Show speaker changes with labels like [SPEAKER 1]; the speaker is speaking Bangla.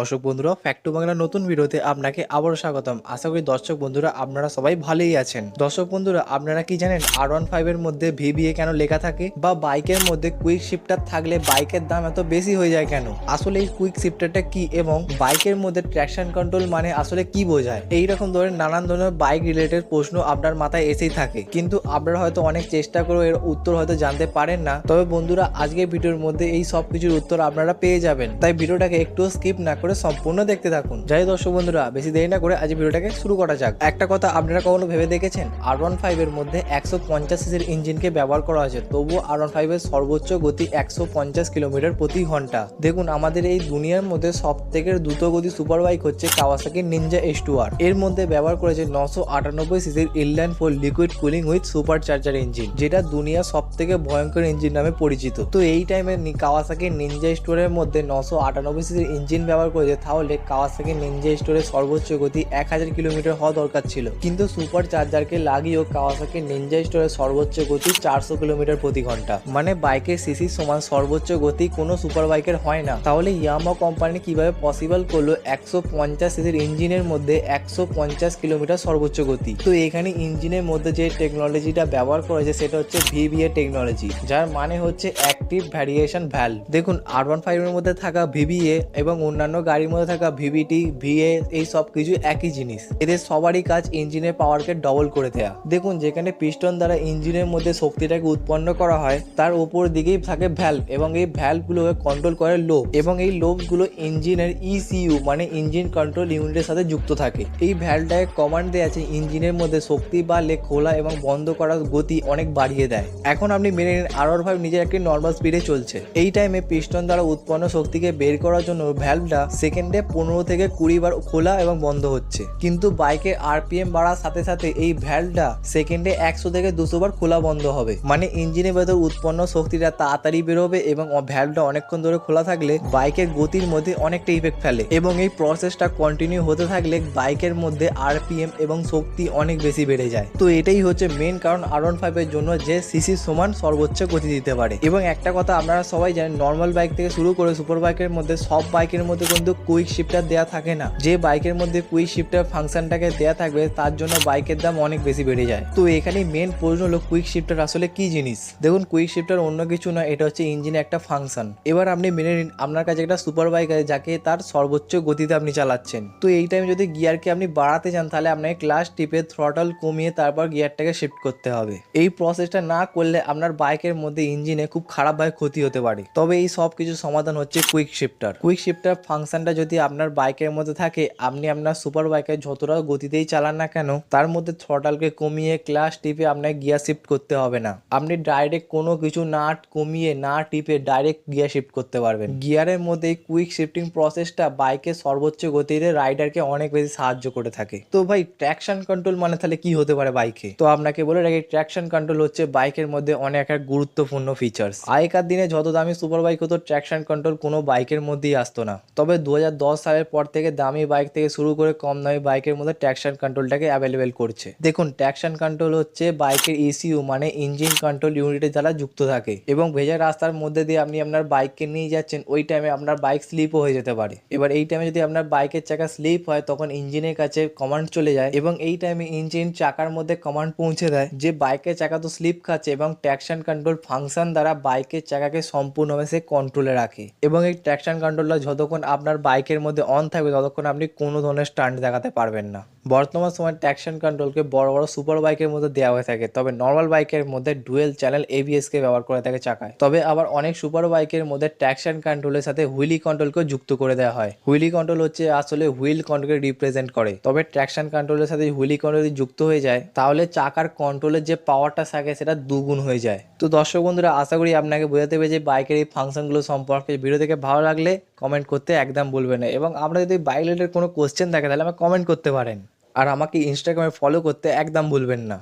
[SPEAKER 1] দর্শক বন্ধুরা ফ্যাক্টু বাংলা নতুন ভিডিওতে আপনাকে আবারও স্বাগতম। আশা করি দর্শক বন্ধুরা, আপনারা সবাই ভালোই আছেন। দর্শক বন্ধুরা, আপনারা কি জানেন আর ওয়ান ফাইভের মধ্যে ভিবিএ কেন লেখা থাকে? বা বাইকের মধ্যে কুইক শিফটার থাকলে বাইকের দাম এত বেশি হয়ে যায় কেন? আসলে এই কুইক শিফটারটা কি এবং বাইকের মধ্যে ট্র্যাকশন কন্ট্রোল মানে আসলে কি বোঝায়? এই রকম ধরনের নানান ধরনের বাইক রিলেটেড প্রশ্ন আপনার মাথায় এসেই থাকে। কিন্তু আপনারা হয়তো অনেক চেষ্টা করে এর উত্তর হয়তো জানতে পারেন না। তবে বন্ধুরা, আজকের ভিডিওর মধ্যে এই সব কিছুর উত্তর আপনারা পেয়ে যাবেন। তাই ভিডিওটাকে একটু স্কিপ না করে সম্পূর্ণ দেখতে থাকুন। যাই দর্শক বন্ধুরা, বেশি দেরি না করে আজ ভিডিওটাকে শুরু করা যাক। একটা কথা আপনারা কখনো ভেবে দেখেছেন? আর ওয়ান ফাইভের মধ্যে একশো পঞ্চাশ সিসির ইঞ্জিনকে ব্যবহার করা হয়েছে, তবুও আর ওয়ান ফাইভের সর্বোচ্চ গতি একশো পঞ্চাশ কিলোমিটার প্রতি ঘণ্টা। দেখুন, আমাদের এই দুনিয়ার মধ্যে সব থেকে দ্রুত গতি সুপার বাইক হচ্ছে Kawasaki Ninja S two R এর মধ্যে ব্যবহার করেছে নশো আটানব্বই সিসির inline four liquid cooling with supercharger engine যেটা দুনিয়ার সব থেকে ভয়ঙ্কর ইঞ্জিন নামে পরিচিত। তো এই টাইমে কাওয়াসাকি নিনজা স্টোরের মধ্যে নশো আটানব্বই সিসির ইঞ্জিন ব্যবহার করেছে, তাহলে কাওয়াসাকি নিনজা স্টোরের সর্বোচ্চ গতি এক হাজার কিলোমিটার হওয়া দরকার ছিল। কিন্তু সুপার চার্জারকে লাগিয়েও কাওয়াসাকি নিনজা স্টোরের সর্বোচ্চ গতি চারশো কিলোমিটার প্রতি ঘণ্টা। মানে বাইকের সিসির সমান সর্বোচ্চ গতি কোনো সুপার বাইকের হয় না। তাহলে ইয়ামা কোম্পানি কীভাবে পসিবল করল একশো পঞ্চাশ সিসির ইঞ্জিনের মধ্যে একশো পঞ্চাশ কিলোমিটার সর্বোচ্চ গতি? তো এখানে ইঞ্জিনের মধ্যে যে টেকনোলজিটা ব্যবহার করেছে, সেটা হচ্ছে ভিভিএ টেকনোলজি যার মানে হচ্ছে অ্যাক্টিভ ভ্যারিয়েশন ভ্যালভ দেখুন আর ওয়ান ফাইভের মধ্যে থাকা ভিভিএ এবং অন্যান্য গাড়ির মধ্যে থাকা ভিভিটি ভিএ এই সব কিছু একই জিনিস। এদের সবারই কাজ ইঞ্জিনের পাওয়ারকে ডবল করে দেয়া। দেখুন, যেখানে পিস্টন দ্বারা ইঞ্জিনের মধ্যে শক্তিটাকে উৎপন্ন করা হয়, তার উপর দিকেই থাকে ভ্যালভ এবং এই ভ্যালভগুলোকে কন্ট্রোল করে লোভ এবং এই লোভগুলো ইঞ্জিনের ইসিইউ মানে ইঞ্জিন কন্ট্রোল ইউনিটের সাথে যুক্ত থাকে। এই ভ্যালভটাকে কমান্ড দেওয়া আছে ইঞ্জিনের মধ্যে শক্তি বাড়লে খোলা এবং বন্ধ করার গতি অনেক বাড়িয়ে দেয়। এখন আপনি মেনে নিন আর ভাবে নিজের একটি নর্মাল স্পিডে চলছে। এই টাইমে পিস্টন দ্বারা উৎপন্ন শক্তিকে বের করার জন্য ভ্যালভটা সেকেন্ডে পনেরো থেকে কুড়ি বার খোলা এবং বন্ধ হচ্ছে। কিন্তু বাইকের আরপিএম বাড়ার সাথে সাথে এই ভ্যালভটা সেকেন্ডে একশো থেকে দুশো বার খোলা বন্ধ হবে। মানে ইঞ্জিনের ভেতর উৎপন্ন শক্তিটা তাড়াতাড়ি বেরোবে এবং ভ্যালভটা অনেকক্ষণ ধরে খোলা থাকলে বাইকের গতির মধ্যে অনেকটা ইফেক্ট ফেলে। এবং এই প্রসেসটা কন্টিনিউ হতে থাকলে বাইকের মধ্যে আরপিএম এবং শক্তি অনেক বেশি বেড়ে যায়। তো এটাই হচ্ছে মেন কারণ আর ওয়ান ফাইভের জন্য যে সিসি সমান সর্বোচ্চ গতি দিতে পারে। এবং একটা কথা আপনারা সবাই জানেন নর্মাল বাইক থেকে শুরু করে সুপার বাইকের মধ্যে সব বাইকের মধ্যে কিন্তু কুইক শিফটার দেওয়া থাকে না। যে বাইকের মধ্যে কুইক শিফটার ফাংশনটাকে দেওয়া থাকবে, তার জন্য বাইকের দাম অনেক বেশি বেড়ে যায়। তো এখানে মেন প্রশ্ন হলো কুইক শিফটার আসলে কি জিনিস? দেখুন কুইক শিফটার অন্য কিছু না, এটা হচ্ছে ইঞ্জিনে একটা ফাংশন এবার আপনি মেনে নিন, আপনার কাছে একটা সুপার বাইক আছে, যাকে তার সর্বোচ্চ গতিতে আপনি চালাচ্ছেন। তো এই টাইমে যদি গিয়ারকে আপনি বাড়াতে চান, তাহলে আপনাকে ক্লাস টিপে থ্রটল কমিয়ে তারপর গিয়ারটাকে শিফট করতে হবে। এই প্রসেসটা না করলে আপনার বাইকের মধ্যে ইঞ্জিনে খুব খারাপভাবে ক্ষতি হতে পারে। তবে এই সব কিছু সমাধান হচ্ছে কুইক শিফটার কুইক শিফটার ফাংশনটা যদি আপনার বাইকের মধ্যে থাকে, আপনি আপনার সুপার বাইকের যতটা গতিতেই চালান না কেন, তার মধ্যে থ্রটালকে কমিয়ে ক্লাস টিপে আপনাকে গিয়ার শিফট করতে হবে না। আপনি ডাইরেক্ট কোনো কিছু না কমিয়ে, না টিপে ডাইরেক্ট গিয়ার শিফট করতে পারবেন। গিয়ারের মধ্যে এই কুইক শিফটিং প্রসেসটা বাইকের সর্বোচ্চ গতিতে রাইডারকে অনেক বেশি সাহায্য করে থাকে। তো ভাই ট্র্যাকশন কন্ট্রোল মানে তাহলে কি হতে পারে বাইকে? তো আপনাকে বলে রাখি ট্র্যাকশন কন্ট্রোল হচ্ছে বাইকের মধ্যে অনেক একটা গুরুত্বপূর্ণ ফিচার্স আগেকার দিনে যত দামি সুপার বাইক হতো ট্র্যাকশন কন্ট্রোল কোনো বাইকের মধ্যেই আসতো না। তবে দু হাজার দশ সালের পর থেকে দামি বাইক থেকে শুরু করে কম দামি বাইকের মধ্যে ট্যাকশন কন্ট্রোলটাকে অ্যাভেলেবেল করছে। দেখুন ট্যাকশন কন্ট্রোল হচ্ছে বাইকের ইসিউ মানে ইঞ্জিন কন্ট্রোল ইউনিটের দ্বারা যুক্ত থাকে। এবং ভেজা রাস্তার মধ্যে দিয়ে আপনি আপনার বাইককে নিয়ে যাচ্ছেন, ওই টাইমে আপনার বাইক স্লিপও হয়ে যেতে পারে। এবার এই টাইমে যদি আপনার বাইকের চাকা স্লিপ হয়, তখন ইঞ্জিনের কাছে কমান্ড চলে যায় এবং এই টাইমে ইঞ্জিন চাকার মধ্যে কমান্ড পৌঁছে দেয় যে বাইকের চাকা তো স্লিপ খাচ্ছে এবং ট্যাকশন কন্ট্রোল ফাংশন দ্বারা বাইকের চাকাকে সম্পূর্ণভাবে সে কন্ট্রোলে রাখে। এবং এই ট্যাকশন কন্ট্রোলটা যতক্ষণ আপনার বাইকের মধ্যে অন থাকবে ততক্ষণ আপনি কোনো ধরনের স্টান্ট দেখাতে পারবেন না। বর্তমান সময় ট্যাকশন কন্ট্রোলকে বড় বড় সুপার বাইকের মধ্যে দেওয়া হয়ে থাকে। তবে নর্মাল বাইকের মধ্যে ডুয়েল চ্যানেল এবিএস কে ব্যবহার করে থাকে চাকায়। তবে আবার অনেক সুপার বাইকের মধ্যে ট্র্যাকশন কন্ট্রোলের সাথে হুইলি কন্ট্রোলকে যুক্ত করে দেওয়া হয়। হুইলি কন্ট্রোল হচ্ছে আসলে হুইল কন্ট্রোলকে রিপ্রেজেন্ট করে। তবে ট্র্যাকশন কন্ট্রোলের সাথে হুইলি কন্ট্রোল যুক্ত হয়ে যায়, তাহলে চাকার কন্ট্রোলের যে পাওয়ারটা থাকে সেটা দুগুণ হয়ে যায়। তো দর্শক বন্ধুরা, আশা করি আপনাকে বোঝাতে পেরেছি বাইকের এই ফাংশনগুলো সম্পর্কে। ভিডিও থেকে ভালো লাগলে কমেন্ট করতে একদম বলবে না। এবং আমরা যদি বাইক রিলেটেড কোনো কোশ্চেন থাকে, তাহলে আমাকে কমেন্ট করতে পারেন। আর আমাকে ইনস্টাগ্রামে ফলো করতে একদম ভুলবেন না।